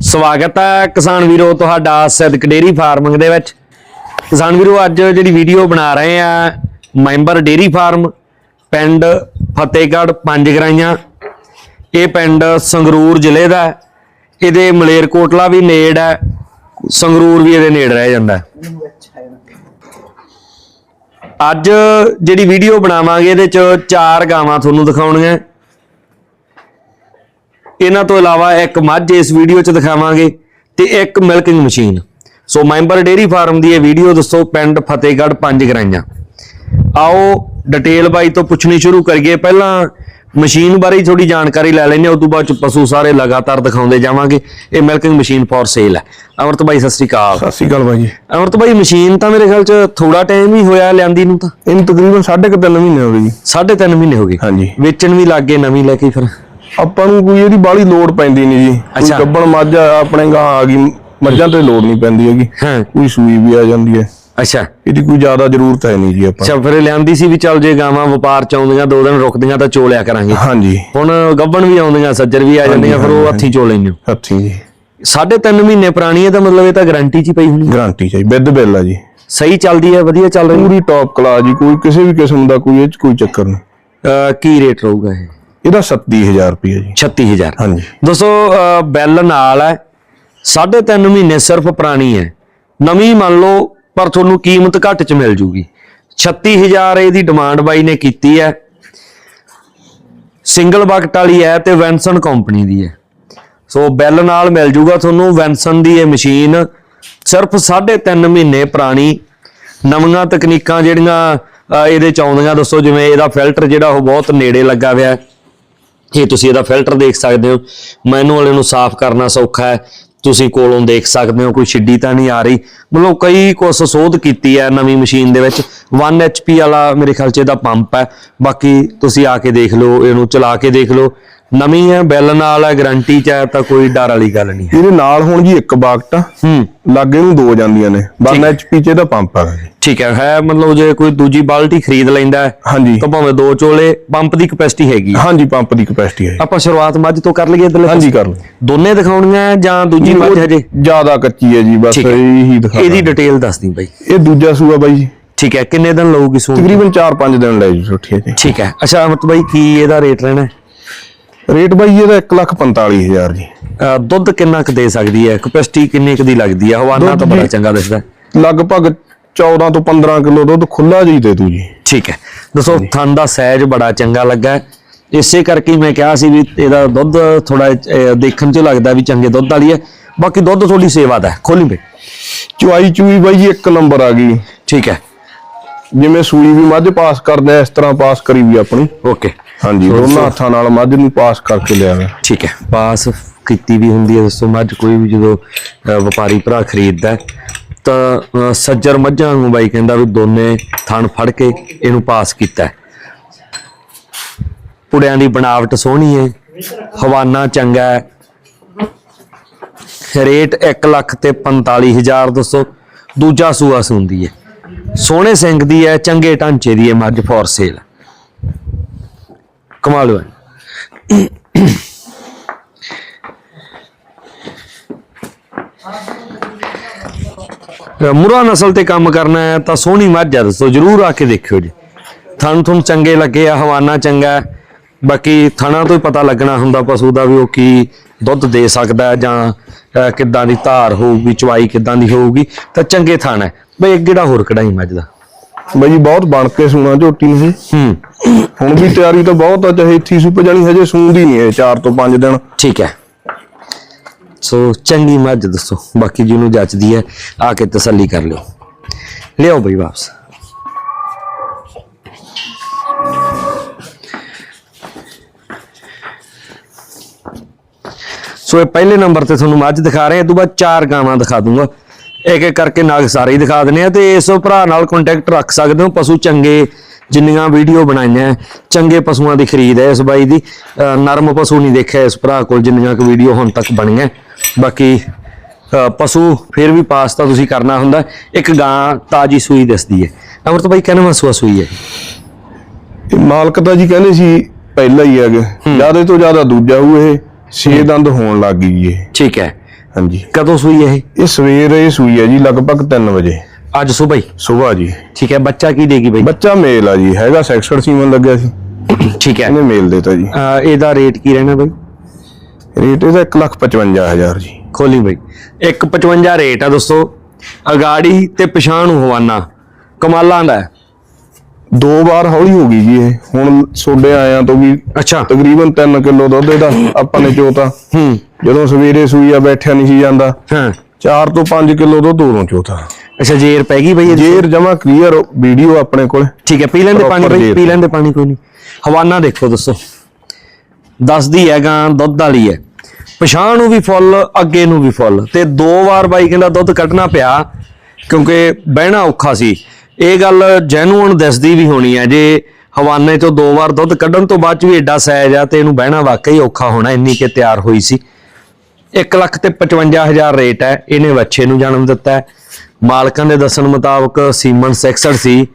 ਸਵਾਗਤ ਹੈ ਕਿਸਾਨ ਵੀਰੋ ਤੁਹਾਡਾ ਸਿੱਧਕ ਡੇਰੀ ਫਾਰਮਿੰਗ ਦੇ ਵਿੱਚ। ਕਿਸਾਨ ਵੀਰੋ, ਅੱਜ ਜਿਹੜੀ ਵੀਡੀਓ ਬਣਾ ਰਹੇ ਆ, ਮੈਂਬਰ ਡੇਰੀ ਫਾਰਮ, ਪਿੰਡ ਫਤਿਹਗੜ੍ਹ ਪੰਜ ਗਰਾਈਆਂ। ਇਹ ਪਿੰਡ ਸੰਗਰੂਰ ਜ਼ਿਲ੍ਹੇ ਦਾ ਇਹਦੇ ਮਲੇਰਕੋਟਲਾ ਵੀ ਨੇੜ ਹੈ, ਸੰਗਰੂਰ ਵੀ ਇਹਦੇ ਨੇੜ ਰਹਿ ਜਾਂਦਾ ਅੱਜ ਜਿਹੜੀ ਵੀਡੀਓ ਬਣਾਵਾਂਗੇ, ਇਹਦੇ ਚ ਚਾਰ ਗਾਵਾਂ ਤੁਹਾਨੂੰ ਦਿਖਾਉਣੀਆਂ। ਇਹਨਾਂ ਤੋਂ ਇਲਾਵਾ ਇੱਕ ਮੱਝ ਇਸ ਵੀਡੀਓ 'ਚ ਦਿਖਾਵਾਂਗੇ ਤੇ ਇੱਕ milking machine so member dairy farm ਦੀ ਇਹ ਵੀਡੀਓ ਦੋਸਤੋ ਪਿੰਡ ਫਤਿਹਗੜ੍ਹ ਪੰਜ ਗਰਾਈਆਂ। ਆਓ ਡਿਟੇਲ ਬਾਈ ਤੋਂ ਪੁੱਛਣੀ ਸ਼ੁਰੂ ਕਰੀਏ। ਪਹਿਲਾਂ ਮਸ਼ੀਨ ਬਾਰੇ ਥੋੜੀ ਜਾਣਕਾਰੀ ਲੈ ਹਾਂ ਉਸ ਤੋਂ ਬਾਅਦ ਚ ਪਸ਼ੂ ਸਾਰੇ ਲਗਾਤਾਰ ਦਿਖਾਉਂਦੇ ਜਾਵਾਂਗੇ। ਇਹ ਮਿਲਕਿੰਗ ਮਸ਼ੀਨ ਫॉर ਸੇਲ ਹੈ। ਅਮਰਤ ਬਾਈ ਸਤਿ ਸ਼੍ਰੀ ਅਕਾਲ। ਸਤਿ ਸ਼੍ਰੀ ਅਕਾਲ ਬਾਈ ਅਮਰਤ ਬਾਈ ਮਸ਼ੀਨ ਤਾਂ ਮੇਰੇ ਖਿਆਲ ਚ ਥੋੜਾ ਟਾਈਮ ਹੀ ਹੋਇਆ ਲਿਆਂਦੀ ਨੂੰ ਤਾਂ। ਇਹਨੂੰ ਤਕਰੀਬਨ 3.5 ਮਹੀਨੇ ਹੋ ਗਏ ਜੀ। ਸਾਢੇ ਤਿੰਨ ਮਹੀਨੇ ਹੋ ਗਏ। ਹਾਂਜੀ। ਵੇਚਣ ਵੀ ਲੱਗ ਗਏ ਨਵੀਂ ਲੈ ਕੇ ਫਿਰ। ਆਪਾਂ ਨੂੰ ਕੋਈ ਇਹਦੀ ਬਾਹਲੀ ਲੋੜ ਪੈਂਦੀ ਨਹੀਂ ਜੀ। ਕੋਈ ਅੱਛਾ। ਗੱਬਣ ਮੱਝ ਆ, ਆਪਣੇ ਗਾਂ ਆ ਗਈ ਮੱਝਾਂ ਤੇ ਲੋੜ ਨਹੀਂ ਪੈਂਦੀ ਹੈਗੀ। ਹਾਂ। ਕੋਈ ਸੂਈ ਵੀ ਆ ਜਾਂਦੀ ਹੈ। ਅੱਛਾ। ਇਹਦੀ ਕੋਈ ਜ਼ਿਆਦਾ ਜ਼ਰੂਰਤ ਹੈ ਨਹੀਂ ਜੀ ਆਪਾਂ ਅੱਛਾ ਫਿਰ ਲਿਆਂਦੀ ਸੀ ਵੀ ਚੱਲ ਜੇ ਗਾਵਾਂ ਵਪਾਰ ਚ ਆਉਂਦੀਆਂ ਦੋ ਦਿਨ ਰੁਕਦੀਆਂ ਤਾਂ ਚੋਲਿਆ ਕਰਾਂਗੇ। ਹਾਂਜੀ। ਹੁਣ ਗੱਬਣ ਵੀ ਆਉਂਦੀਆਂ ਸੱਜਰ ਵੀ ਆ ਜਾਂਦੀਆਂ ਫਿਰ ਉਹ ਹੱਥੀ ਚੋ ਲੈਂਦੇ ਹੋ। ਹੱਥੀ ਜੀ। ਸਾਢੇ ਤਿੰਨ ਮਹੀਨੇ ਪੁਰਾਣੀ ਹੈ ਤਾਂ ਮਤਲਬ ਇਹ ਤਾਂ ਗਾਰੰਟੀ 'ਚ ਹੀ ਪਈ ਹੋਣੀ। ਗਾਰੰਟੀ ਚਾਹੀ ਵਿਦ ਬਿੱਲ ਆ ਜੀ। ਸਹੀ ਚੱਲਦੀ ਹੈ ਵਧੀਆ ਚੱਲ ਰਹੀ ਹੈ। ਪੂਰੀ ਟੌਪ ਕਲਾਸ ਜੀ ਕੋਈ ਕਿਸੇ ਵੀ ਕਿਸਮ ਦਾ ਕੋਈ ਇਹ ਚ ਕੋਈ ਚੱਕਰ ਨਹੀਂ ਅਹ ਕੀ ਰੇਟ ਰਹੂਗਾ ਇਹ? ਇਹਦਾ 37000 ਰੁਪਏ ਜੀ। 36000 ਹਾਂਜੀ। ਦੋਸਤੋ ਬੈਲ ਨਾਲ ਹੈ ਸਾਢੇ ਤਿੰਨ ਮਹੀਨੇ ਸਿਰਫ ਪੁਰਾਣੀ ਹੈ। ਨਵੀਂ ਮੰਨ ਲਓ ਪਰ ਤੁਹਾਨੂੰ ਕੀਮਤ ਘੱਟ 'ਚ ਮਿਲ ਜੂਗੀ। 36000 ਇਹਦੀ ਡਿਮਾਂਡ ਬਾਈ ਨੇ ਕੀਤੀ ਹੈ। ਸਿੰਗਲ ਬਕਟ ਵਾਲੀ ਹੈ ਤੇ ਵੈਂਸਨ ਕੰਪਨੀ ਦੀ ਹੈ। ਸੋ ਬੈਲ ਨਾਲ ਮਿਲ ਜੂਗਾ ਤੁਹਾਨੂੰ ਵੈਂਸਨ ਦੀ ਇਹ ਮਸ਼ੀਨ ਸਿਰਫ 3.5 ਮਹੀਨੇ ਪੁਰਾਣੀ। ਨਵੀਆਂ ਤਕਨੀਕਾਂ ਜਿਹੜੀਆਂ ਇਹਦੇ ਚ ਆਉਂਦੀਆਂ ਦੱਸੋ ਜਿਵੇਂ ਇਹਦਾ ਫਿਲਟਰ ਜਿਹੜਾ ਉਹ ਬਹੁਤ ਨੇੜੇ ਲੱਗਾ ਹੋਇਆ ਹੈ। ਇਹ ਤੁਸੀਂ ਇਹਦਾ ਫਿਲਟਰ ਦੇਖ ਸਕਦੇ ਹੋ ਮੈਨੂਅਲ ਇਹਨੂੰ ਸਾਫ਼ ਕਰਨਾ ਸੌਖਾ ਹੈ। ਤੁਸੀਂ ਕੋਲੋਂ ਦੇਖ ਸਕਦੇ ਹੋ, ਕੋਈ ਛਿੱਡੀ ਤਾਂ ਨਹੀਂ ਆ ਰਹੀ। ਮਤਲਬ ਕਈ ਕੁਛ ਸੋਧ ਕੀਤੀ ਹੈ ਨਵੀਂ ਮਸ਼ੀਨ ਦੇ ਵਿੱਚ। 1 HP ਵਾਲਾ ਮੇਰੇ ਖਿਆਲ 'ਚ ਇਹਦਾ ਪੰਪ ਹੈ। ਬਾਕੀ ਤੁਸੀਂ ਆ ਕੇ ਦੇਖ ਲਓ, ਇਹਨੂੰ ਚਲਾ ਕੇ ਦੇਖ ਲਓ। ਨਵੀਂ ਹੈ ਬੈਲ ਨਾਲ ਹੈ ਗਾਰੰਟੀ 'ਚ ਹੈ ਤਾਂ ਕੋਈ ਡਰ ਵਾਲੀ ਗੱਲ ਨਹੀਂ ਹੈ। ਇਹਦੇ ਨਾਲ ਹੁਣ ਜੀ ਇੱਕ ਬਾਕਟ ਹੂੰ। ਲਾਗੇ ਨੂੰ ਦੋ ਜਾਂਦੀਆਂ ਨੇ। 1 ਠੀਕ ਹੈ। HP ਚ ਇਹਦਾ ਪੰਪ ਜੀ ਠੀਕ ਹੈ ਹੈ ਮਤਲਬ ਜੇ ਕੋਈ ਦੂਜੀ ਬਾਲਟੀ ਖਰੀਦ ਲੈਂਦਾ ਹੈ ਹਾਂਜੀ। ਤਾਂ ਭਾਵੇਂ ਦੋ ਚੋਲੇ ਪੰਪ ਦੀ ਕਪੈਸਿਟੀ ਹੈਗੀ ਹੈ। ਹਾਂਜੀ ਪੰਪ ਦੀ ਕਪੈਸਿਟੀ ਹੈ। ਆਪਾਂ ਸ਼ੁਰੂਆਤ ਮੱਝ ਤੋਂ ਕਰ ਲਈਏ ਇਧਰਲੇ ਹਾਂਜੀ ਕਰ ਲਓ। ਦੋਨੇ ਦਿਖਾਉਣੀਆਂ ਹੈ ਜਾਂ ਦੂਜੀ ਮੱਝ ਹਜੇ? ਜ਼ਿਆਦਾ ਕੱਚੀ ਹੈ ਜੀ ਬਸ ਹੈ। ਇਹੀ ਦਿਖਾ ਇਹਦੀ ਡਿਟੇਲ ਦੱਸ ਦੀ ਬਾਈ। ਇਹ ਦੂਜਾ ਸੂਆ ਬਾਈ ਜੀ। ਠੀਕ ਹੈ ਕਿੰਨੇ ਦਿਨ ਲਊਗੀ ਸੂਣ ਤਕਰੀਬਨ 4-5 ਦਿਨ ਲੈ ਜੀ ਛੋਟੀ ਹੈ ਜੀ ਠੀਕ ਹੈ। ਅੱਛਾ ਅਮਰਤ ਬਾਈ ਕੀ ਇਹਦਾ ਰੇਟ ਰਹਿਣਾ ਹੈ? ਰੇਟ ਬਾਈ ਇਹਦਾ 145000 ਜੀ। ਅਹ ਦੁੱਧ ਕਿੰਨਾ ਕੁ ਦੇ ਸਕਦੀ ਹੈ? ਕਪੈਸਿਟੀ ਕਿੰਨੇ ਕੁ ਦੀ ਲੱਗਦੀ ਹੈ? ਹਵਾਨਾ ਤਾਂ ਬੜਾ ਚੰਗਾ ਦਿਸਦਾ। ਹੈ। ਲਗਭਗ 14 ਤੋਂ 15 ਕਿਲੋ ਦੁੱਧ ਖੁੱਲਾ ਜੀ ਦੇ ਦੂ ਜੀ। ਠੀਕ ਹੈ। ਦੱਸੋ ਥਣ ਦਾ ਸਾਈਜ਼ ਬੜਾ ਚੰਗਾ ਲੱਗਾ। ਹੈ। ਇਸੇ ਕਰਕੇ ਹੀ ਮੈਂ ਕਿਹਾ ਸੀ ਵੀ ਇਹਦਾ ਦੁੱਧ ਥੋੜਾ ਦੇਖਣ 'ਚ ਲੱਗਦਾ ਵੀ ਚੰਗੇ ਦੁੱਧ ਵਾਲੀ ਹੈ। ਬਾਕੀ ਦੁੱਧ ਥੋੜੀ ਸੇਵਾ ਦਾ ਹੈ। ਖੋਲੀ ਬਈ। ਚੁਆਈ ਚੂਈ ਬਾਈ ਜੀ ਇੱਕ ਨੰਬਰ ਆ ਗਈ। ਠੀਕ ਹੈ। ਜਿਵੇਂ ਸੂਈ ਵੀ ਮੱਝ ਪਾਸ ਕਰਦੇ ਆ ਇਸ ਤਰ੍ਹਾਂ ਪਾਸ ਕਰੀ ਵੀ ਆਪਣੀ। ਓਕੇ। ਹਾਂਜੀ ਦੋਨਾਂ ਹੱਥਾਂ ਨਾਲ ਮੱਝ ਨੂੰ ਪਾਸ ਕਰਕੇ ਲਿਆ ਠੀਕ ਹੈ ਪਾਸ ਕੀਤੀ ਵੀ ਹੁੰਦੀ ਹੈ ਦੋਸਤੋ ਮੱਝ ਕੋਈ ਵੀ ਜਦੋਂ ਅਹ, ਵਪਾਰੀ ਭਰਾ ਖਰੀਦਦਾ ਹੈ, ਤਾਂ ਅਹ, ਸੱਜਰ ਮੱਝਾਂ ਨੂੰ ਬਾਈ ਕਹਿੰਦਾ ਵੀ ਦੋਨੇ ਥਣ ਫੜ ਕੇ ਇਹਨੂੰ ਪਾਸ ਕੀਤਾ ਹੈ। ਪੁੜਿਆਂ ਦੀ ਬਣਾਵਟ ਸੋਹਣੀ ਹੈ ਹਵਾਨਾ ਚੰਗਾ ਹੈ। ਰੇਟ 1 ਲੱਖ ਤੇ 45000 ਦੋਸਤੋ ਦੂਜਾ ਸੂਆ ਸੁੰਦੀ ਹੈ। ਸੋਹਣੇ ਸਿੰਘ ਦੀ ਹੈ ਚੰਗੇ ਢਾਂਚੇ ਦੀ ਹੈ ਮੱਝ ਫੋਰ ਸੇਲ ਕਮਾਲ ਹੋਇਆ। ਮੁਰਾ ਨਸਲ ਤੇ ਕੰਮ ਕਰਨਾ ਹੈ ਤਾਂ ਸੋਹਣੀ ਮੱਝ ਹੈ ਦੱਸੋ, ਜਰੂਰ ਆ ਕੇ ਦੇਖਿਓ ਜੀ। ਥਣ ਥੁਣ ਚੰਗੇ ਲੱਗੇ ਆ, ਹਵਾਨਾ ਚੰਗਾ ਬਾਕੀ ਥਣਾ ਤੋਂ ਹੀ ਪਤਾ ਲੱਗਣਾ ਹੁੰਦਾ ਪਸ਼ੂ ਦਾ ਵੀ ਉਹ ਕੀ ਦੁੱਧ ਦੇ ਸਕਦਾ ਜਾਂ ਕਿੱਦਾਂ ਦੀ ਧਾਰ ਹੋਊਗੀ ਚਵਾਈ ਕਿੱਦਾਂ ਦੀ ਹੋਊਗੀ। ਤਾਂ ਚੰਗੇ ਥਣ ਹੈ। ਬਈ ਇੱਕ ਜਿਹੜਾ ਹੋਰ ਕਢਾਈ ਮੱਝ। ਦਾ ਬਾਈ ਜੀ ਬਹੁਤ ਬਣ ਕੇ ਸੂਣਾ ਝੋਟੀ ਨੂੰ। ਹੂੰ। ਹੁਣ ਵੀ ਤਿਆਰੀ ਤਾਂ ਬਹੁਤ ਆ ਚਾਹੇ ਇੱਥੀ ਸੁੱਪ ਜਾਣੀ ਹਜੇ ਸੂੰਦੀ ਨਹੀਂ ਇਹ 4 ਤੋਂ 5 ਦਿਨ। ਠੀਕ ਹੈ। ਸੋ ਚੰਗੀ ਮੱਝ ਦੱਸੋ ਬਾਕੀ ਜਿਹਨੂੰ ਜੱਚਦੀ ਹੈ ਆ ਕੇ ਤਸੱਲੀ ਕਰ ਲਿਓ। ਲਿਓ ਬਈ ਵਾਪਸ। ਸੋ ਇਹ ਪਹਿਲੇ ਨੰਬਰ ਤੇ ਤੁਹਾਨੂੰ ਮੱਝ ਦਿਖਾ ਰਹੇ ਹਾਂ ਇਹ ਤੋਂ ਬਾਅਦ ਚਾਰ ਗਾਵਾਂ ਦਿਖਾ ਦੂੰਗਾ। ਇੱਕ ਇੱਕ ਕਰਕੇ ਨਾਗ ਸਾਰੇ ਹੀ ਦਿਖਾ ਦਿੰਨੇ ਆ ਤੇ ਇਸ ਭਰਾ ਨਾਲ ਕੰਟੈਕਟ ਰੱਖ ਸਕਦੇ ਹੋ। ਪਸ਼ੂ ਚੰਗੇ ਜਿੰਨੀਆਂ ਵੀਡੀਓ ਬਣਾਈਆਂ ਚੰਗੇ ਪਸ਼ੂਆਂ ਦੀ ਖਰੀਦ ਹੈ ਇਸ ਬਾਈ ਦੀ। ਨਰਮ ਪਸ਼ੂ ਨਹੀਂ ਦੇਖਿਆ ਇਸ ਭਰਾ ਕੋਲ ਜਿੰਨੀਆਂ ਕੁ ਵੀਡੀਓ ਹੁਣ ਤੱਕ ਬਣੀਆਂ ਬਾਕੀ ਪਸ਼ੂ ਫਿਰ ਵੀ ਪਾਸ ਤਾਂ ਤੁਸੀਂ ਕਰਨਾ ਹੁੰਦਾ ਇੱਕ ਗਾਂ ਤਾਜੀ ਸੂਈ ਦਿਸਦੀ ਹੈ ਅਮਰਤ ਬਾਈ ਕਹਿੰਦਾ ਸੂਆ ਸੂਈ ਹੈ ਮਾਲਕ ਤਾਂ ਜੀ ਕਹਿੰਦੇ ਸੀ ਪਹਿਲਾ ਹੀ ਹੈਗਾ। ਜ਼ਿਆਦਾ ਤੋਂ ਜ਼ਿਆਦਾ ਦੂਜਾ ਹੋਊ ਇਹ ਛੇ ਦੰਦ ਹੋਣ ਲੱਗ ਗਈ ਇਹ ਠੀਕ ਹੈ ਹਾਂਜੀ। ਕਦੋਂ ਸੂਈ ਇਹ? ਇਹ ਸਵੇਰੇ ਸੂਈ ਹੈ ਜੀ ਲਗਭਗ 3 ਵਜੇ। ਅੱਜ ਸਵੇਰ ਹੀ? ਸਵੇਰ ਜੀ। ਠੀਕ ਹੈ ਬੱਚਾ ਕੀ ਦੇਗੀ ਬਈ? ਬੱਚਾ ਮੇਲ ਆ ਜੀ ਹੈਗਾ ਸੈਕਸਰ ਸੀਮਨ ਲੱਗਿਆ ਸੀ। ਠੀਕ ਹੈ। ਇਹਨੇ ਮੇਲ ਦਿੱਤਾ ਜੀ। ਅਹ ਇਹਦਾ ਰੇਟ ਕੀ ਰਹਿਣਾ ਬਈ? ਰੇਟ ਇਹਦਾ 155000 ਜੀ। ਖੋਲੀ ਬਈ। 155 ਰੇਟ ਆ ਦੋਸਤੋ। ਅਗਾੜੀ ਤੇ ਪਛਾਣ ਹਵਾਨਾ। ਕਮਾਲਾਂ ਦਾ ਹੈ। ਦੋ ਵਾਰ ਹੌਲੀ ਹੋ ਗਈ ਜੀ ਇਹ। ਹੁਣ ਸੋਡੇ ਆਇਆਂ ਤੋਂ ਵੀ ਅੱਛਾ। ਤਕਰੀਬਨ 3 ਕਿਲੋ ਦੁੱਧ ਇਹਦਾ। ਆਪਾਂ ਨੇ ਚੋਤਾ। ਹੂੰ। ਜਦੋਂ ਸਵੇਰੇ ਸੂਈ ਆ ਬੈਠਿਆ ਨਹੀਂ ਸੀ ਜਾਂਦਾ। ਹਾਂ। 4 ਤੋਂ 5 ਕਿਲੋ ਦੁੱਧ ਉਦੋਂ ਚੋਤਾ ਅੱਛਾ ਜੇਰ ਪੈ ਗਈ ਬਈ? ਜੇਰ ਜਮਾ ਕਲੀਅਰ ਵੀਡੀਓ ਆਪਣੇ ਕੋਲ। ਠੀਕ ਹੈ ਪੀ ਲੈਂਦੇ ਪਾਣੀ ਬਈ। ਪੀ ਲੈਂਦੇ ਪਾਣੀ ਕੋਈ ਨਹੀਂ। ਹਵਾਨਾ ਦੇਖੋ ਦੱਸੋ। ਦੱਸਦੀ ਹੈ ਗਾਂ ਦੁੱਧ ਵਾਲੀ ਹੈ। ਪਛਾਣ ਨੂੰ ਵੀ ਫੁੱਲ ਅੱਗੇ ਨੂੰ ਵੀ ਫੁੱਲ। ਤੇ ਦੋ ਵਾਰ ਬਾਈ ਕਹਿੰਦਾ ਦੁੱਧ ਕੱਢਣਾ ਪਿਆ ਕਿਉਂਕਿ ਬਹਿਣਾ ਔਖਾ ਸੀ। ਇਹ ਗੱਲ ਜੈਨੂਅਨ ਦਿਸਦੀ ਵੀ ਹੋਣੀ ਹੈ। ਜੇ ਹਵਾਨੇ ਤੋਂ ਦੋ ਵਾਰ ਦੁੱਧ ਕੱਢਣ ਤੋਂ ਬਾਅਦ ਵੀ ਐਡਾ ਸਾਈਜ਼ ਆ ਤੇ ਇਹਨੂੰ ਬਹਿਣਾ ਵਾਕਈ ਔਖਾ ਹੋਣਾ ਇੰਨੀ ਕਿ ਤਿਆਰ ਹੋਈ ਸੀ। 1 ਲੱਖ ਤੇ 55000 ਰੇਟ ਹੈ। ਇਹਨੇ ਬੱਚੇ ਨੂੰ ਜਨਮ ਦਿੱਤਾ ਹੈ। ਮਾਲਕਾਂ ਦੇ ਦੱਸਣ ਮੁਤਾਬਕ ਸੀਮਨ ਸੈਕਸਰ ਸੀ,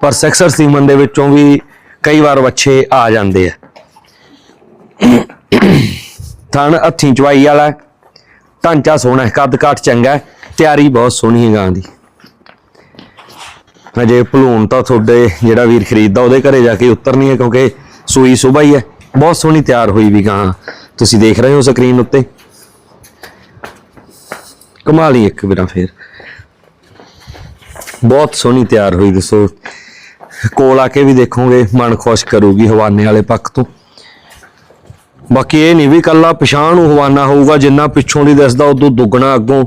ਪਰ ਸੈਕਸਰ ਸੀਮਨ ਦੇ ਵਿੱਚੋਂ ਵੀ ਕਈ ਵਾਰ ਬੱਚੇ ਆ ਜਾਂਦੇ ਆ। ਥਣ ਹੱਥੀਂ ਚਵਾਈ ਵਾਲਾ ਢਾਂਚਾ ਸੋਹਣਾ ਹੈ ਕੱਦ ਕਾਠ ਚੰਗਾ ਤਿਆਰੀ ਬਹੁਤ ਸੋਹਣੀ ਹੈ ਗਾਂ ਦੀ। ਹਜੇ ਭਲੂਣ ਤਾਂ ਤੁਹਾਡੇ ਜਿਹੜਾ ਵੀਰ ਖਰੀਦਦਾ, ਉਹਦੇ ਘਰੇ ਜਾ ਕੇ ਉਤਰਨੀ ਹੈ ਕਿਉਂਕਿ ਸੂਈ ਸੁਬਾ ਹੀ ਹੈ। ਬਹੁਤ ਸੋਹਣੀ ਤਿਆਰ ਹੋਈ ਵੀ ਗਾਂ। ਤੁਸੀਂ ਦੇਖ ਰਹੇ ਹੋ ਸਕਰੀਨ ਉੱਤੇ। ਕਮਾਲ ਹੀ ਇੱਕ ਵੀਰਾਂ ਫੇਰ। ਬਹੁਤ ਸੋਹਣੀ ਤਿਆਰ ਹੋਈ ਦੱਸੋ। ਕੋਲ ਆ ਕੇ ਵੀ ਦੇਖੋਗੇ, ਮਨ ਖੁਸ਼ ਕਰੂਗੀ ਹਵਾਨੇ ਵਾਲੇ ਪੱਖ ਤੋਂ। ਬਾਕੀ ਇਹ ਨਹੀਂ ਵੀ ਕੱਲਾ ਪਛਾਣ ਨੂੰ ਹਵਾਨਾ ਹੋਊਗਾ, ਜਿੰਨਾ ਪਿੱਛੋਂ ਦੀ ਦਿਸਦਾ ਉਦੋਂ ਦੁੱਗਣਾ ਅੱਗੋਂ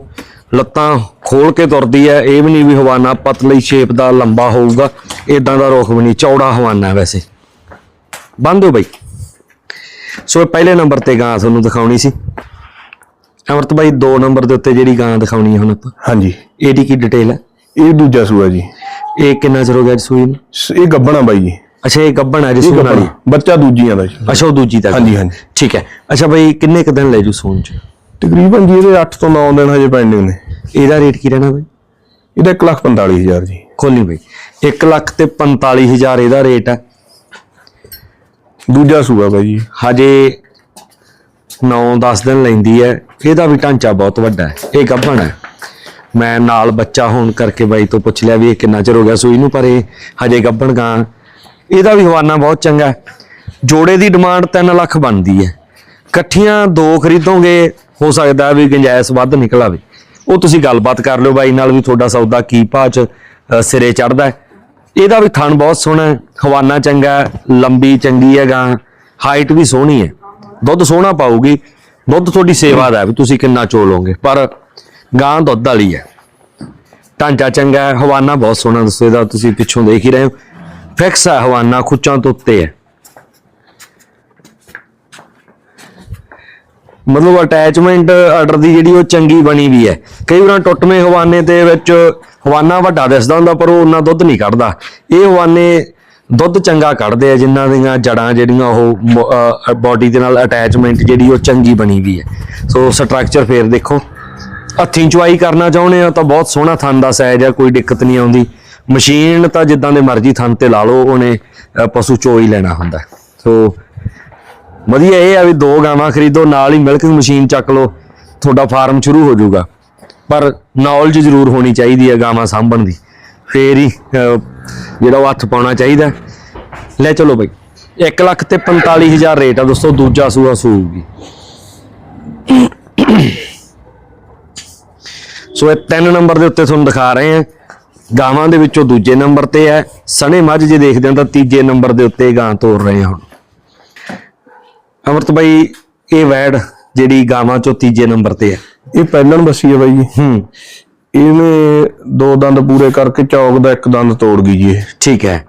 ਲੱਤਾਂ ਖੋਲ ਕੇ ਤੁਰਦੀ ਹੈ। ਇਹ ਵੀ ਨਹੀਂ ਵੀ ਹਵਾਨਾ ਪਤਲੀ ਸ਼ੇਪ ਦਾ ਲੰਬਾ ਹੋਊਗਾ ਇਦਾਂ ਦਾ ਰੁੱਖ ਵੀ ਨਹੀਂ, ਚੌੜਾ ਹਵਾਨਾ ਵੈਸੇ। ਬੰਦ ਹੋ ਬਈ। ਸੋ ਇਹ ਪਹਿਲੇ ਨੰਬਰ ਤੇ ਗਾਂ ਤੁਹਾਨੂੰ ਦਿਖਾਉਣੀ ਸੀ। ਅਮਰਤ ਬਾਈ 2 ਨੰਬਰ ਦੇ ਉੱਤੇ ਜਿਹੜੀ ਗਾਂ ਦਿਖਾਉਣੀ ਹੈ ਹੁਣ ਆਪਾਂ। ਹਾਂਜੀ। ਇਹਦੀ ਕੀ ਡਿਟੇਲ ਹੈ? ਇਹ ਦੂਜਾ ਸੂਆ ਜੀ। ਇਹ ਕਿੰਨਾ ਚਿਰ ਹੋ ਗਿਆ ਜੀ ਸੂਈ ਨੂੰ? ਸ- ਇਹ ਗੱਬਣਾ ਬਾਈ ਜੀ। ਅੱਛਾ ਇਹ ਗੱਬਣ ਹੈ ਜੀ ਇਹ ਸੂਣ ਵਾਲੀ। ਗੱਬਣਾ ਬੱਚਾ ਦੂਜੀਆਂ ਦਾ ਜੀ। ਅੱਛਾ ਉਹ ਦੂਜੀ ਤੱਕ। ਹਾਂਜੀ, ਹਾਂਜੀ। ਠੀਕ ਹੈ। ਅੱਛਾ ਬਈ ਕਿੰਨੇ ਕ ਦਿਨ ਲੈ ਜੂ ਸੂਣ ਚ? ਤਕਰੀਬਨ ਜੀ ਇਹਦੇ 8 ਤੋਂ 9 ਦਿਨ ਹਜੇ ਪੈਂਡਿੰਗ ਨੇ। ਇਹਦਾ ਰੇਟ ਕੀ ਰਹਿਣਾ ਬਈ? ਇਹਦਾ 145000 ਜੀ। ਖੋਲੀ ਬਈ। 1 ਲੱਖ ਤੇ 45000 ਇਹਦਾ ਰੇਟ ਹੈ। ਦੂਜਾ ਸੂਆ ਬਾਈ ਜੀ। ਹਜੇ 9-10 ਦਿਨ ਲੈਂਦੀ ਹੈ, ਇਹਦਾ ਵੀ ਢਾਂਚਾ ਬਹੁਤ ਵੱਡਾ ਹੈ, ਇਹ ਗੱਭਣ ਹੈ। ਮੈਂ ਨਾਲ ਬੱਚਾ ਹੋਣ ਕਰਕੇ ਬਾਈ ਤੋਂ ਪੁੱਛ ਲਿਆ ਵੀ ਇਹ ਕਿੰਨਾ ਚਿਰ ਹੋ ਗਿਆ ਸੂਈ ਨੂੰ, ਪਰ ਇਹ ਹਜੇ ਗੱਭਣ ਗਾਂ। ਇਹਦਾ ਵੀ ਹਵਾਨਾ ਬਹੁਤ ਚੰਗਾ ਹੈ। ਜੋੜੇ ਦੀ ਡਿਮਾਂਡ 3 ਲੱਖ ਬਣਦੀ ਹੈ। ਇਕੱਠੀਆਂ ਦੋ ਖਰੀਦੋਗੇ, ਹੋ ਸਕਦਾ ਵੀ ਗੰਜਾਇਸ ਵੱਧ ਨਿਕਲ ਆਵੇ ਉਹ ਤੁਸੀਂ ਗੱਲਬਾਤ ਕਰ ਲਿਓ ਬਾਈ ਨਾਲ ਵੀ ਤੁਹਾਡਾ ਸੌਦਾ ਕੀ ਭਾਅ ਚ ਸਿਰੇ ਚੜਦਾ ਇਹਦਾ ਵੀ ਥਣ ਬਹੁਤ ਸੋਹਣਾ ਹਵਾਨਾ ਚੰਗਾ ਲੰਬੀ ਚੰਗੀ ਹੈ ਗਾਂ, ਹਾਈਟ ਵੀ ਸੋਹਣੀ ਹੈ। ਦੁੱਧ ਸੋਹਣਾ ਪਾਊਗੀ, ਦੁੱਧ ਤੁਹਾਡੀ ਸੇਵਾ ਦਾ ਵੀ ਤੁਸੀਂ ਕਿੰਨਾ ਚੋਲੋਗੇ ਪਰ ਗਾਂ ਦੁੱਧ ਵਾਲੀ ਹੈ। ਢਾਂਚਾ ਚੰਗਾ ਹੈ, ਹਵਾਨਾ ਬਹੁਤ ਸੋਹਣਾ ਦੱਸੋ ਇਹਦਾ ਤੁਸੀਂ ਪਿੱਛੋਂ ਦੇਖ ਹੀ ਰਹੇ ਹੋ। ਫਿਕਸ ਹੈ ਹਵਾਨਾ, ਖੁੱਚਾਂ ਤੋਂ ਉੱਤੇ ਹੈ। ਮਤਲਬ ਅਟੈਚਮੈਂਟ ਆਰਡਰ ਦੀ ਜਿਹੜੀ ਉਹ ਚੰਗੀ ਬਣੀ ਵੀ ਹੈ। ਕਈ ਵਾਰ ਟੁੱਟਵੇਂ ਹਵਾਨੇ ਦੇ ਵਿੱਚ ਹਵਾਨਾ ਵੱਡਾ ਦਿਸਦਾ ਹੁੰਦਾ, ਪਰ ਉਹ ਉਹਨਾਂ ਦੁੱਧ ਨਹੀਂ ਕੱਢਦਾ। ਇਹ ਹਵਾਨੇ ਦੁੱਧ ਚੰਗਾ ਕੱਢਦੇ ਆ ਜਿਨ੍ਹਾਂ ਦੀਆਂ ਜੜਾਂ ਜਿਹੜੀਆਂ ਉਹ ਬਾਡੀ ਦੇ ਨਾਲ ਅਟੈਚਮੈਂਟ ਜਿਹੜੀ ਉਹ ਚੰਗੀ ਬਣੀ ਵੀ ਹੈ। ਸੋ ਸਟਰਕਚਰ ਫੇਰ ਦੇਖੋ। ਹੱਥੀਂ ਚੁਆਈ ਕਰਨਾ ਚਾਹੁੰਦੇ ਆ ਤਾਂ ਬਹੁਤ ਸੋਹਣਾ ਥਣ ਦਾ ਸਾਈਜ਼ ਆ, ਕੋਈ ਦਿੱਕਤ ਨਹੀਂ ਆਉਂਦੀ। ਮਸ਼ੀਨ ਤਾਂ ਜਿੱਦਾਂ ਦੇ ਮਰਜ਼ੀ ਥਣ ਤੇ ਲਾ ਲਓ, ਉਹਨੇ ਪਸ਼ੂ ਚੋ ਹੀ ਲੈਣਾ ਹੁੰਦਾ। ਸੋ ਵਧੀਆ ਇਹ ਆ ਵੀ ਦੋ ਗਾਵਾਂ ਖਰੀਦੋ, ਨਾਲ ਹੀ ਮਿਲਕਿੰਗ ਮਸ਼ੀਨ ਚੱਕ ਲਓ, ਤੁਹਾਡਾ ਫਾਰਮ ਸ਼ੁਰੂ ਹੋ ਜਾਊਗਾ। ਪਰ ਨੌਲੇਜ ਜ਼ਰੂਰ ਹੋਣੀ ਚਾਹੀਦੀ ਹੈ ਗਾਵਾਂ ਸਾਂਭਣ ਦੀ। ਫੇਰ ਹੀ ਜਿਹੜਾ ਉਹ ਹੱਥ ਪਾਉਣਾ ਚਾਹੀਦਾ। ਲੈ ਚਲੋ ਬਈ 1 ਲੱਖ ਤੇ 45000 ਰੇਟ ਆ ਦੋਸਤੋ ਦੂਜਾ ਸੂਆ ਸੂਊਗੀ। ਸੋ ਇਹ ਤਿੰਨ ਨੰਬਰ ਦੇ ਉੱਤੇ ਤੁਹਾਨੂੰ ਦਿਖਾ ਰਹੇ ਹਾਂ। ਗਾਵਾਂ ਦੇ ਵਿੱਚੋਂ ਦੂਜੇ ਨੰਬਰ ਤੇ ਹੈ। ਸਣੇ ਮੱਝ ਜੇ ਦੇਖਦੇ ਹਾਂ ਤਾਂ ਤੀਜੇ ਨੰਬਰ ਦੇ ਉੱਤੇ ਗਾਂ ਤੋਰ ਰਹੇ ਹੁਣ। ਅਮਰਤ ਬਾਈ ਇਹ ਵੈੜ ਜਿਹੜੀ ਗਾਵਾਂ ਚੋਂ ਤੀਜੇ ਨੰਬਰ ਤੇ ਹੈ। ਇਹ ਪਹਿਲਣ ਬੱਸੀ ਹੈ ਬਾਈ ਜੀ। ਹੂੰ। ਇਹਨੇ ਦੋ ਦੰਦ ਪੂਰੇ ਕਰਕੇ ਚੌਕ ਦਾ ਇੱਕ ਦੰਦ ਤੋੜ ਗਈ ਜੀ ਇਹ ਠੀਕ ਹੈ।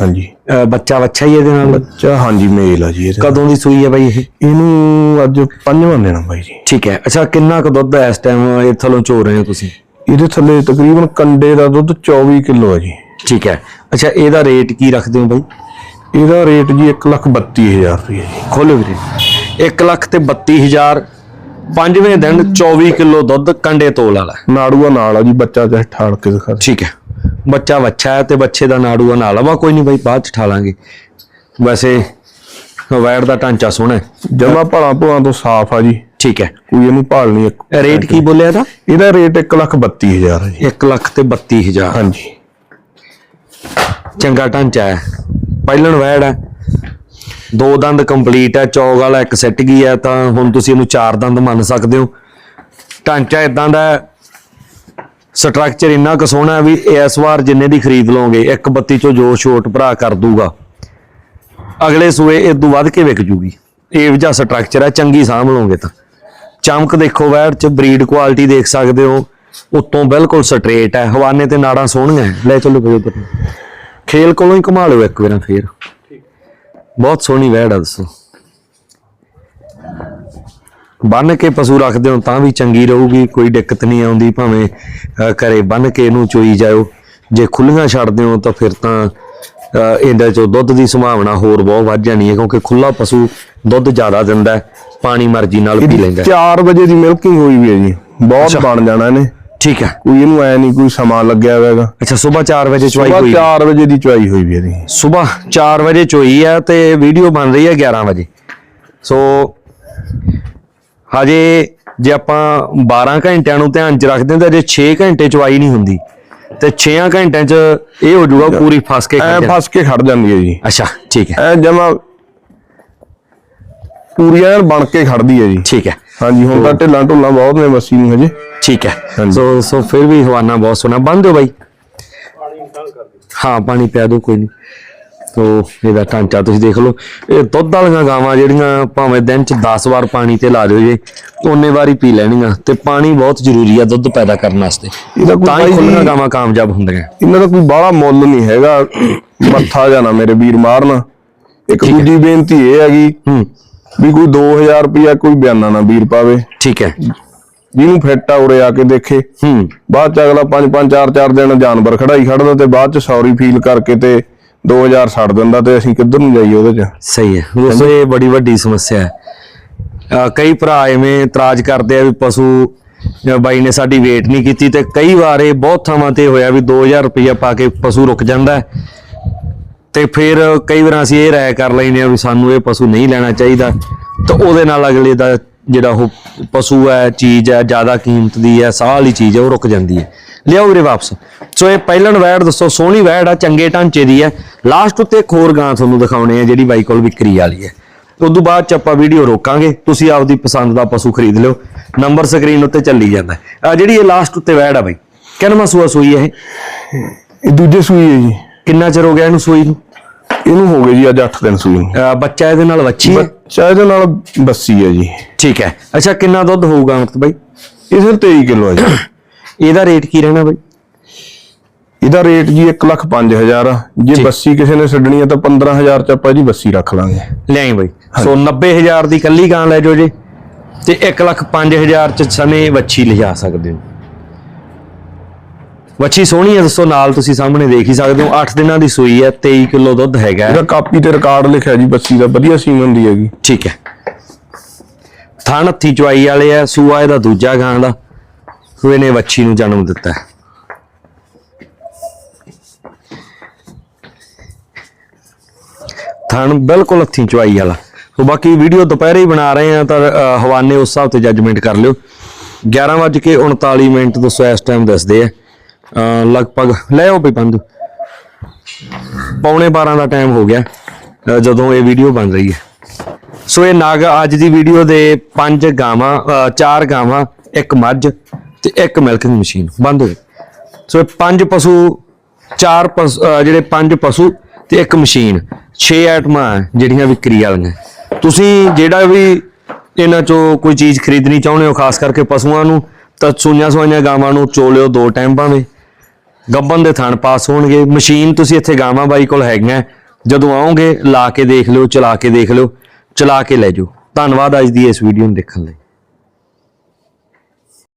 ਹਾਂਜੀ। ਅਹ ਬੱਚਾ ਵੱਛਾ ਹੀ ਇਹਦੇ ਨਾਲ? ਬੱਚਾ ਹਾਂਜੀ ਮੇਲ ਆ ਜੀ ਇਹਦਾ ਕਦੋਂ ਦੀ ਸੂਈ ਹੈ ਬਾਈ ਇਹ? ਇਹਨੂੰ ਅੱਜ ਪੰਜਵਾਂ ਦੇਣਾ ਬਾਈ ਜੀ। ਠੀਕ ਹੈ। ਅੱਛਾ ਕਿੰਨਾ ਕੁ ਦੁੱਧ ਹੈ ਇਸ ਟਾਈਮ ਇਹ ਥਲੋਂ ਚੋ ਰਹੇ ਹੋ ਤੁਸੀਂ? ਇਹਦੇ ਥੱਲੇ ਤਕਰੀਬਨ ਕੰਡੇ ਦਾ ਦੁੱਧ 24 ਕਿਲੋ ਹੈ ਜੀ। ਠੀਕ ਹੈ। ਅੱਛਾ ਇਹਦਾ ਰੇਟ ਕੀ ਰੱਖਦੇ ਹੋ ਬਾਈ? ਇਹਦਾ ਰੇਟ ਜੀ 132000 ਰੁਪਏ ਜੀ। ਖੋਲੋ ਵੀਰੇ। 1 ਲੱਖ ਤੇ 32000 ਪੰਜਵੇਂ ਦਿਨ 24 ਕਿਲੋ ਦੁੱਧ ਕੰਡੇ ਤੋਲ ਵਾਲਾ। ਨਾੜੂਆ ਨਾਲ ਆ ਜੀ ਬੱਚਾ ਚਾਹੇ ਠਾੜ ਕੇ ਦਿਖਾ ਦੇ। ਠੀਕ ਹੈ। ਬੱਚਾ ਵੱਛਾ ਹੈ ਤੇ ਬੱਚੇ ਦਾ ਨਾੜੂਆ ਨਾਲ ਆ। ਵਾ ਕੋਈ ਨਹੀਂ ਬਾਈ ਬਾਅਦ ਚ ਠਾਲਾਂਗੇ। ਵੈਸੇ ਵੈੜ ਦਾ ਢਾਂਚਾ ਸੋਹਣਾ ਹੈ। ਜਮਾ ਭਲਾ ਭੁਆਂ ਤੋਂ ਸਾਫ਼ ਆ ਜੀ। ਠੀਕ ਹੈ। ਕੋਈ ਇਹਨੂੰ ਭਾਲ ਨਹੀਂ ਇੱਕ ਰੇਟ ਕੀ ਬੋਲਿਆ ਇਹਦਾ? ਇਹਦਾ ਰੇਟ 132000 ਹੈ ਜੀ। 1 ਲੱਖ ਤੇ 32000 ਹਾਂਜੀ। ਚੰਗਾ ਢਾਂਚਾ ਹੈ। ਪਹਿਲਣ ਵੈੜ ਹੈ। ਦੋ ਦੰਦ ਕੰਪਲੀਟ ਹੈ ਚੌਗ ਵਾਲਾ ਇੱਕ ਸੈੱਟ ਗਈ ਹੈ ਤਾਂ ਹੁਣ ਤੁਸੀਂ ਇਹਨੂੰ ਚਾਰ ਦੰਦ ਮੰਨ ਸਕਦੇ ਹੋ। ਢਾਂਚਾ ਇਦਾਂ ਦਾ ਸਟਰਕਚਰ ਇੰਨਾ ਕੁ ਸੋਹਣਾ ਵੀ ਇਸ ਵਾਰ ਜਿੰਨੇ ਦੀ ਖਰੀਦ ਲਓਗੇ, ਇੱਕ ਬੱਤੀ ਚੋਂ ਜੋ ਛੋਟ ਭਰਾ ਕਰ ਦੂਗਾ। ਅਗਲੇ ਸੂਏ ਇਹ ਤੋਂ ਵੱਧ ਕੇ ਵਿਕ ਜੂਗੀ। ਇਹ ਜਿਹਾ ਸਟਰਕਚਰ ਹੈ ਚੰਗੀ ਸਾਂਭ ਲਓਗੇ ਤਾਂ। ਚਮਕ ਦੇਖੋ ਵੈੜ ਚ ਬਰੀਡ ਕੁਆਲਿਟੀ ਦੇਖ ਸਕਦੇ ਹੋ। ਉੱਤੋਂ ਬਿਲਕੁਲ ਸਟ੍ਰੇਟ ਹੈ ਹਵਾਨੇ ਤੇ ਨਾੜਾਂ ਸੋਹਣੀਆਂ ਲੈ ਚਲੋ ਬਈ ਉਧਰ ਖੇਲ ਕੋਲੋਂ ਹੀ ਘੁਮਾ ਲਿਓ ਇੱਕ ਵਾਰ ਫੇਰ। ਬਹੁਤ ਸੋਹਣੀ ਵੈੜ ਆ ਦੱਸੋ ਬੰਨ ਕੇ ਪਸ਼ੂ ਰੱਖਦੇ ਹੋ ਤਾਂ ਵੀ ਚੰਗੀ ਰਹੂਗੀ ਕੋਈ ਦਿੱਕਤ ਨਹੀਂ ਆਉਂਦੀ ਭਾਵੇਂ ਘਰੇ ਬੰਨ ਕੇ ਇਹਨੂੰ ਚੋਈ ਜਾਓ ਜੇ ਖੁੱਲੀਆਂ ਛੱਡਦੇ ਹੋ ਤਾਂ ਫਿਰ ਤਾਂ ਇਹਦੇ ਚੋਂ ਦੁੱਧ ਦੀ ਸੰਭਾਵਨਾ ਹੋਰ ਬਹੁਤ ਵੱਧ ਜਾਣੀ ਹੈ ਕਿਉਂਕਿ ਖੁੱਲਾ ਪਸ਼ੂ ਦੁੱਧ ਜ਼ਿਆਦਾ ਦਿੰਦਾ ਹੈ ਪਾਣੀ ਮਰਜ਼ੀ ਨਾਲ ਪੀ ਲੈਂਦਾ ਹੈ। 4 ਵਜੇ ਦੀ ਮਿਲਕਿੰਗ ਹੋਈ ਵੀ ਹੈ ਜੀ ਬਹੁਤ। ਬਣ ਜਾਣਾ ਇਹਨੇ ਠੀਕ ਹੈ। ਕੋਈ ਇਹਨੂੰ ਐ ਨਹੀਂ ਕੋਈ ਸਮਾਂ ਲੱਗਿਆ ਹੋਵੇਗਾ ਅੱਛਾ ਸਵੇਰ 4 ਵਜੇ ਸਵੇਰ ਹੋਈ। 4 ਵਜੇ ਦੀ ਚੁਆਈ ਹੋਈ ਵੀ ਇਹਦੀ ਸਵੇਰ 4 ਵਜੇ ਚੋਈ ਹੈ ਤੇ ਵੀਡੀਓ ਬਣ ਰਹੀ ਹੈ 11 ਵਜੇ। ਸੋ ਹਜੇ ਜੇ ਆਪਾਂ 12 ਘੰਟਿਆਂ ਨੂੰ ਧਿਆਨ ਚ ਰੱਖਦੇ ਹਾਂ ਤਾਂ ਜੇ 6 ਘੰਟੇ ਚਵਾਈ ਨਹੀਂ ਹੁੰਦੀ। ਤੇ 6 ਘੰਟਿਆਂ ਚ ਇਹ ਹੋ ਜਾਊਗਾ ਪੂਰੀ ਫਸ ਕੇ ਐ ਖੜ ਜਾਣਾ। ਫਸ ਕੇ ਖੜ ਜਾਂਦੀ ਹੈ ਜੀ। ਅੱਛਾ ਠੀਕ ਹੈ। ਐ ਜਮਾ ਪੂਰੀ ਐਨ ਬਣ ਕੇ ਖੜਦੀ ਹੈ ਜੀ। ਠੀਕ ਹੈ। ਹਾਂਜੀ ਹੁਣ ਤਾਂ ਢਿੱਲਾਂ ਢੁੱਲਾਂ ਬਹੁਤ ਨੇ ਬੱਸੀ ਨੂੰ ਹਜੇ। ਠੀਕ ਹੈ। ਸੋ ਸੋ ਫਿਰ ਵੀ ਹਵਾਨਾ ਬਹੁਤ ਸੋਹਣਾ। ਬੰਦ ਦਿਓ ਬਾਈ। ਹਾਂ ਪਾਣੀ ਪਿਆ ਦਿਓ ਕੋਈ ਨਹੀਂ। ਸੋ ਇਹਦਾ ਢਾਂਚਾ ਤੁਸੀਂ ਦੇਖ ਲਓ। ਇਹ ਦੁੱਧ ਵਾਲੀਆਂ ਗਾਵਾਂ ਜਿਹੜੀਆਂ ਭਾਵੇਂ ਦਿਨ ਚ 10 ਵਾਰ ਪਾਣੀ ਤੇ ਲਾ ਦਿਓ ਜੇ ਓਨੇ ਵਾਰੀ ਪੀ ਲੈਣੀਆਂ। ਤੇ ਪਾਣੀ ਬਹੁਤ ਜ਼ਰੂਰੀ ਆ ਦੁੱਧ ਪੈਦਾ ਕਰਨ ਵਾਸਤੇ। ਤਾਂ ਹੀ ਖੁੱਲੀਆਂ ਗਾਵਾਂ ਕਾਮਯਾਬ ਹੁੰਦੀਆਂ। ਇਹਨਾਂ ਦਾ ਕੋਈ ਬਾਹਲਾ ਮੁੱਲ ਨਹੀਂ ਹੈਗਾ। ਮੱਥਾ ਜਾਣਾ ਮੇਰੇ ਵੀਰ ਮਾਰਨ। ਇੱਕ। ਦੂਜੀ ਬੇਨਤੀ ਇਹ ਹੈਗੀ ਹੂੰ। ਵੀ ਕੋਈ 2000 ਰੁਪਇਆ ਕੋਈ ਬਿਆਨਾ ਨਾ ਵੀਰ ਪਾਵੇ। ਠੀਕ ਹੈ। ਜਿਹਨੂੰ ਫਿੱਟ ਆ ਉਰੇ ਆ ਕੇ ਦੇਖੇ। ਹੂੰ। ਬਾਅਦ ਚ ਅਗਲਾ 5 5 4 4 ਦਿਨ ਜਾਨਵਰ ਖੜਾਈ ਖੜਦਾ ਤੇ ਬਾਅਦ ਚ ਸੌਰੀ ਫੀਲ ਕਰਕੇ ਤੇ 2000 ਛੱਡ ਦਿੰਦਾ ਤੇ ਅਸੀਂ ਕਿੱਧਰ ਨੂੰ ਜਾਈਏ ਉਹਦੇ ਚ? ਸਹੀ ਹੈ। ਦੋਸਤੋ ਇਹ ਬੜੀ ਵੱਡੀ ਸਮੱਸਿਆ ਹੈ। ਕਈ ਭਰਾ ਐਵੇਂ ਇਤਰਾਜ਼ ਕਰਦੇ ਆ ਵੀ ਪਸ਼ੂ ਬਾਈ ਨੇ ਸਾਡੀ ਵੇਟ ਨਹੀਂ ਕੀਤੀ ਤੇ ਕਈ ਵਾਰ ਇਹ ਬਹੁਤ ਥਾਵਾਂ ਤੇ ਹੋਇਆ ਵੀ 2000 ਰੁਪਇਆ ਪਾ ਕੇ ਪਸ਼ੂ ਰੁਕ ਜਾਂਦਾ ਹੈ। ਤੇ ਫਿਰ ਕਈ ਵਾਰ ਅਸੀਂ ਇਹ ਰਾਏ ਕਰ ਲੈਂਦੇ ਆ ਵੀ ਸਾਨੂੰ ਇਹ ਪਸ਼ੂ ਨਹੀਂ ਲੈਣਾ ਚਾਹੀਦਾ, ਤਾਂ ਉਹਦੇ ਨਾਲ ਅਗਲੇ ਦਾ ਜਿਹੜਾ ਉਹ ਪਸ਼ੂ ਹੈ, ਚੀਜ਼ ਹੈ, ਜ਼ਿਆਦਾ ਕੀਮਤ ਦੀ ਹੈ, ਸਾਹ ਵਾਲੀ ਚੀਜ਼ ਹੈ, ਉਹ ਰੁਕ ਜਾਂਦੀ ਹੈ। ਲਿਆਓ ਵੀਰੇ ਵਾਪਸ। ਸੋ ਇਹ ਪਹਿਲਣ ਵੈੜ ਦੱਸੋ, ਸੋਹਣੀ ਵੈੜ ਆ, ਚੰਗੇ ਢਾਂਚੇ ਦੀ ਹੈ। ਲਾਸਟ ਉੱਤੇ ਇੱਕ ਹੋਰ ਗਾਂ ਤੁਹਾਨੂੰ ਦਿਖਾਉਣੇ ਆ, ਜਿਹੜੀ ਬਾਈ ਕੋਲ ਵਿਕਰੀ ਵਾਲੀ ਹੈ। ਉਦੋਂ ਬਾਅਦ ਚ ਆਪਾਂ ਵੀਡੀਓ ਰੋਕਾਂਗੇ, ਤੁਸੀਂ ਆਪਦੀ ਪਸੰਦ ਦਾ ਪਸ਼ੂ ਖਰੀਦ ਲਿਓ। ਨੰਬਰ ਸਕਰੀਨ ਉੱਤੇ ਚੱਲੀ ਜਾਂਦਾ ਆ ਜਿਹੜੀ ਇਹ ਲਾਸਟ ਉੱਤੇ ਵੈੜ ਆ ਬਾਈ ਕਿੰਨਾ ਸੂਆ ਸੂਈ ਹੈ ਇਹ ਦੂਜੇ ਸੂਈ ਹੈ ਜੀ। ਕਿੰਨਾ ਚਿਰ ਹੋ ਗਿਆ ਇਹਨੂੰ ਸੂਈ ਨੂੰ? ਇਹਨੂੰ ਹੋ ਗਏ ਜੀ ਅੱਜ 8 ਦਿਨ ਸੂਈ ਨੂੰ। ਅਹ ਬੱਚਾ ਇਹਦੇ ਨਾਲ ਵੱਛੀ ਹੈ? ਬੱਚਾ ਇਹਦੇ ਨਾਲ ਬੱਸੀ ਹੈ ਜੀ। ਠੀਕ ਹੈ। ਅੱਛਾ ਕਿੰਨਾ ਦੁੱਧ ਹੋਊਗਾ ਅਮਰਤ ਬਾਈ? ਇਹ ਸਿਰ 23 ਕਿਲੋ ਹੈ ਜੀ। ਇਹਦਾ ਰੇਟ ਕੀ ਰਹਿਣਾ ਬਾਈ? ਇਹਦਾ ਰੇਟ ਜੀ 1 ਲੱਖ 5000 ਆ। ਜੇ ਠੀਕ। ਬੱਸੀ ਕਿਸੇ ਨੇ ਛੱਡਣੀ ਆ ਤਾਂ 15000 ਚ ਆਪਾਂ ਜੀ ਬੱਸੀ ਰੱਖ ਲਾਂਗੇ। ਲਿਆਈ ਬਾਈ। ਸੋ 90000 ਦੀ ਕੱਲੀ ਗਾਂ ਲੈ ਜਾਓ ਜੀ ਤੇ 1 ਲੱਖ 5000 ਚ ਸਨੇ ਵੱਛੀ ਲਿਜਾ ਸਕਦੇ ਹੋ। ਵੱਛੀ ਸੋਹਣੀ ਹੈ ਦੱਸੋ ਨਾਲ ਤੁਸੀਂ ਸਾਹਮਣੇ ਦੇਖ ਹੀ ਸਕਦੇ ਹੋ। 8 ਦਿਨਾਂ ਦੀ ਸੂਈ ਹੈ 23 ਕਿਲੋ ਦੁੱਧ ਹੈਗਾ। ਇਹਦਾ ਕਾਪੀ ਤੇ ਰਿਕਾਰਡ ਲਿਖਿਆ ਜੀ ਬੱਸੀ ਦਾ ਵਧੀਆ ਸੀਮਨ ਦੀ ਹੈਗੀ। ਠੀਕ ਹੈ। ਥਣ ਹੱਥੀ ਚਵਾਈ ਵਾਲੇ ਆ ਸੂਆ ਇਹਦਾ ਦੂਜਾ ਗਾਂ ਦਾ ਸੋ ਇਹਨੇ ਵੱਛੀ ਨੂੰ ਜਨਮ ਦਿੱਤਾ। ਹੈ ਥਣ ਬਿਲਕੁਲ ਹੱਥੀ ਚਵਾਈ ਵਾਲਾ। ਸੋ ਬਾਕੀ ਵੀਡੀਓ ਦੁਪਹਿਰੇ ਹੀ ਬਣਾ ਰਹੇ ਆ ਤਾਂ ਹਵਾਨੇ ਉਸ ਹਿਸਾਬ ਤੇ ਜੱਜਮੈਂਟ ਕਰ ਲਿਓ। 11:39 ਮਿੰਟ ਦੋਸਤੋ ਇਸ ਟਾਈਮ ਦੱਸਦੇ ਆ। ਲਗਭਗ, ਲੈ ਆਓ ਵੀ ਪੰਜ ਪੌਣੇ 12 ਦਾ ਟਾਈਮ ਹੋ ਗਿਆ ਜਦੋਂ ਇਹ ਵੀਡੀਓ ਬਣ ਰਹੀ ਹੈ। ਸੋ ਇਹ ਨਾਗ ਅੱਜ ਦੀ ਵੀਡੀਓ ਦੇ ਪੰਜ ਗਾਵਾਂ ਚਾਰ ਗਾਵਾਂ, ਇੱਕ ਮੱਝ ਤੇ ਇੱਕ ਮਿਲਕਿੰਗ ਮਸ਼ੀਨ ਬੰਦ ਹੋ ਗਈ ਸੋ ਇਹ ਪੰਜ ਪਸ਼ੂ, ਚਾਰ ਪਸ਼ੂ- ਜਿਹੜੇ ਪੰਜ ਪਸ਼ੂ ਤੇ ਇੱਕ ਮਸ਼ੀਨ 6 ਆਈਟਮਾਂ ਜਿਹੜੀਆਂ ਵਿਕਰੀ ਵਾਲੀਆਂ। ਤੁਸੀਂ ਜਿਹੜਾ ਵੀ ਇਹਨਾਂ ਚੋਂ ਕੋਈ ਚੀਜ਼ ਖਰੀਦਣੀ ਚਾਹੁੰਦੇ ਹੋ, ਖਾਸ ਕਰਕੇ ਪਸ਼ੂਆਂ ਨੂੰ, ਤਾਂ ਸੂਈਆਂ ਸਵਾਈਆਂ ਗਾਵਾਂ ਨੂੰ ਚੋਲਿਓ ਦੋ ਟਾਈਮ ਭਾਵੇਂ। ਗੱਬਨ ਦੇ ਥਣ ਪਾਸ ਹੋਣਗੇ। ਮਸ਼ੀਨ ਤੁਸੀਂ ਇੱਥੇ ਗਾਵਾਂ ਬਾਈ ਕੋਲ ਹੈਗੀਆਂ। ਜਦੋਂ ਆਓਗੇ, ਲਾ ਕੇ ਦੇਖ ਲਿਓ, ਚਲਾ ਕੇ ਦੇਖ ਲਿਓ, ਚਲਾ ਕੇ ਲੈ ਜਾਓ। ਧੰਨਵਾਦ ਅੱਜ ਦੀ ਇਸ ਵੀਡੀਓ ਨੂੰ ਦੇਖਣ ਲਈ।